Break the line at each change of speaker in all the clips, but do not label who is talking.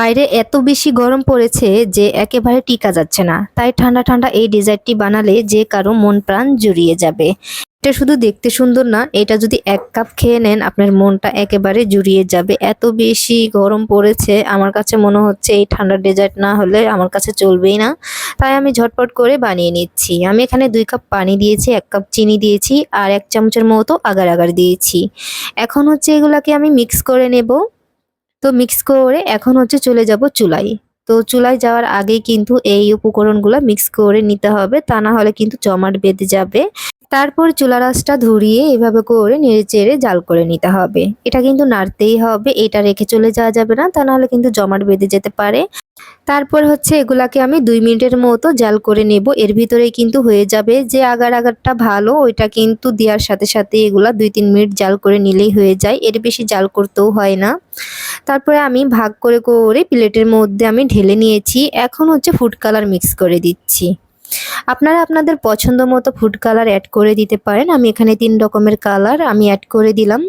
বাইরে এত বেশি গরম পড়েছে যে একেবারে টিকা যাচ্ছে না। তাই ঠান্ডা ঠান্ডা এই ডেজার্টটি বানালে যে কারও মন প্রাণ জুড়িয়ে যাবে। এটা শুধু দেখতে সুন্দর না, এটা যদি এক কাপ খেয়ে নেন, আপনার মনটা একেবারে জুড়িয়ে যাবে। এত বেশি গরম পড়েছে, আমার কাছে মনে হচ্ছে এই ঠান্ডা ডেজার্ট না হলে আমার কাছে চলবেই না। তাই আমি ঝটপট করে বানিয়ে নিচ্ছি। আমি এখানে দুই কাপ পানি দিয়েছি, এক কাপ চিনি দিয়েছি, আর এক চামচের মতো আগার আগার দিয়েছি। এখন হচ্ছে এগুলাকে আমি মিক্স করে নেব। তো মিক্স করে এখন হচ্ছে চলে যাব চুলাই তো চুলাই যাওয়ার আগে কিন্তু এই উপকরণগুলো মিক্স করে নিতে হবে, তা না হলে কিন্তু জমাট বেঁধে যাবে। তারপর চুলা রাসটা ধরিয়ে এভাবে করে নেড়ে চেড়ে জাল করে নিতে হবে। এটা কিন্তু নাড়তেই হবে, এটা রেখে চলে যাওয়া যাবে না, তা নাহলে কিন্তু জমাট বেঁধে যেতে পারে। তারপর হচ্ছে এগুলাকে আমি দুই মিনিটের মতো জাল করে নেব। এর ভিতরেই কিন্তু হয়ে যাবে যে আগার আগারটা ভালো, ওইটা কিন্তু দেওয়ার সাথে সাথে এগুলা দুই তিন মিনিট জাল করে নিলেই হয়ে যায়। এর বেশি জাল করতেও হয় না। তারপরে আমি ভাগ করে করে প্লেটের মধ্যে আমি ঢেলে নিয়েছি। এখন হচ্ছে ফুড কালার মিক্স করে দিচ্ছি। আপনারা আপনাদের পছন্দ মতো ফুড কালার অ্যাড করে দিতে পারেন। আমি এখানে তিন রকমের কালার আমি অ্যাড করে দিলাম।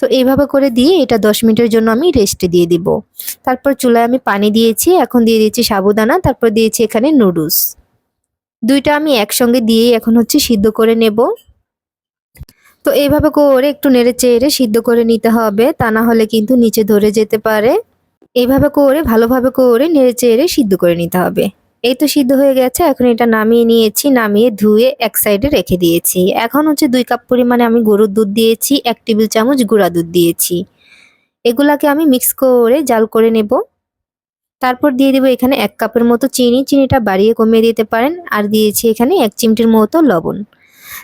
তো এইভাবে করে দিয়ে এটা দশ মিনিটের জন্য আমি রেস্টে দিয়ে দিব। তারপর চুলায় আমি পানি দিয়েছি, এখন দিয়ে দিয়েছি সাবুদানা, তারপর দিয়েছি এখানে নুডলস দুইটা আমি একসঙ্গে দিয়ে এখন হচ্ছে সিদ্ধ করে নেব। তো এইভাবে করে একটু নেড়ে চেড়ে সিদ্ধ করে নিতে হবে, তা না হলে কিন্তু নিচে ধরে যেতে পারে। এইভাবে করে, ভালোভাবে করে নেড়ে চেড়ে সিদ্ধ করে নিতে হবে। এই তো সিদ্ধ হয়ে গেছে, এখন এটা নামিয়ে নিয়েছি, নামিয়ে ধুয়ে এক সাইডে রেখে দিয়েছি। এখন হচ্ছে দুই কাপ পরিমাণে আমি গরুর দুধ দিয়েছি, এক টেবিল চামচ গুঁড়া দুধ দিয়েছি। এগুলাকে আমি মিক্স করে, জাল করে নেব। তারপর দিয়ে দেবো এখানে এক কাপের মতো চিনি, চিনিটা বাড়িয়ে কমিয়ে দিতে পারেন। আর দিয়েছি এখানে এক চিমটির মতো লবণ।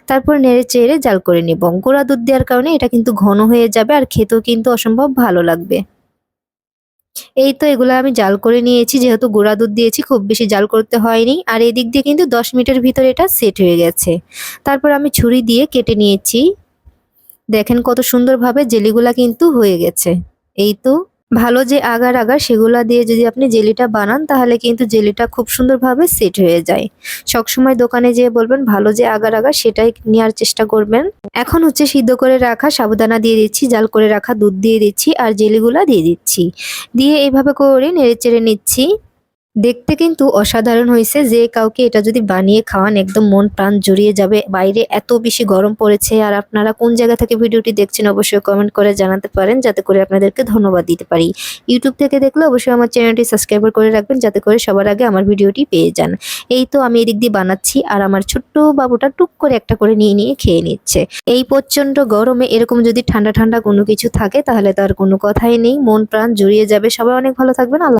তারপর নেড়ে চেড়ে জাল করে নেব। গুঁড়া দুধ দেওয়ার কারণে এটা কিন্তু ঘন হয়ে যাবে আর খেতেও কিন্তু অসম্ভব ভালো লাগবে। এই তো এগুলো আমি জাল করে নিয়েছি, যেহেতু গুঁড়া দুধ দিয়েছি, খুব বেশি জাল করতে হয়নি। আর এই দিক দিয়ে কিন্তু দশ মিনিটের ভিতরে এটা সেট হয়ে গেছে। তারপর আমি ছুরি দিয়ে কেটে নিয়েছি। দেখেন কত সুন্দরভাবে জেলিগুলা কিন্তু হয়ে গেছে। এই তো ভালো যে আগার আগার সেগুলা দিয়ে যদি আপনি জেলিটা বানান, তাহলে কিন্তু জেলিটা খুব সুন্দরভাবে সেট হয়ে যায়। সবসময় দোকানে যেয়ে বলবেন, ভালো যে আগার আগার সেটাই নেওয়ার চেষ্টা করবেন। এখন হচ্ছে সিদ্ধ করে রাখা সাবুদানা দিয়ে দিচ্ছি, জাল করে রাখা দুধ দিয়ে দিচ্ছি আর জেলিগুলা দিয়ে দিচ্ছি। দিয়ে এইভাবে করে নেড়ে চেড়ে নিচ্ছি। দেখতে কিন্তু অসাধারণ হয়েছে যে কাউকে এটা যদি বানিয়ে খাওয়ান, একদম মন প্রাণ জড়িয়ে যাবে। বাইরে এত বেশি গরম পড়েছে আর আপনারা কোন জায়গা থেকে ভিডিওটি দেখছেন অবশ্যই কমেন্ট করে জানাতে পারেন, যাতে করে আপনাদেরকে ধন্যবাদ দিতে পারি। ইউটিউব থেকে দেখলে অবশ্যই আমার চ্যানেলটি সাবস্ক্রাইবার করে রাখবেন, যাতে করে সবার আগে আমার ভিডিওটি পেয়ে যান। এই তো আমি এদিক দিয়ে বানাচ্ছি আর আমার ছোট্ট বাবুটা টুক করে একটা করে নিয়ে নিয়ে খেয়ে নিচ্ছে। এই প্রচণ্ড গরমে এরকম যদি ঠান্ডা ঠান্ডা কোনো কিছু থাকে, তাহলে তার কোনো কথাই নেই, মন প্রাণ জড়িয়ে যাবে। সবাই অনেক ভালো থাকবেন, আল্লাহ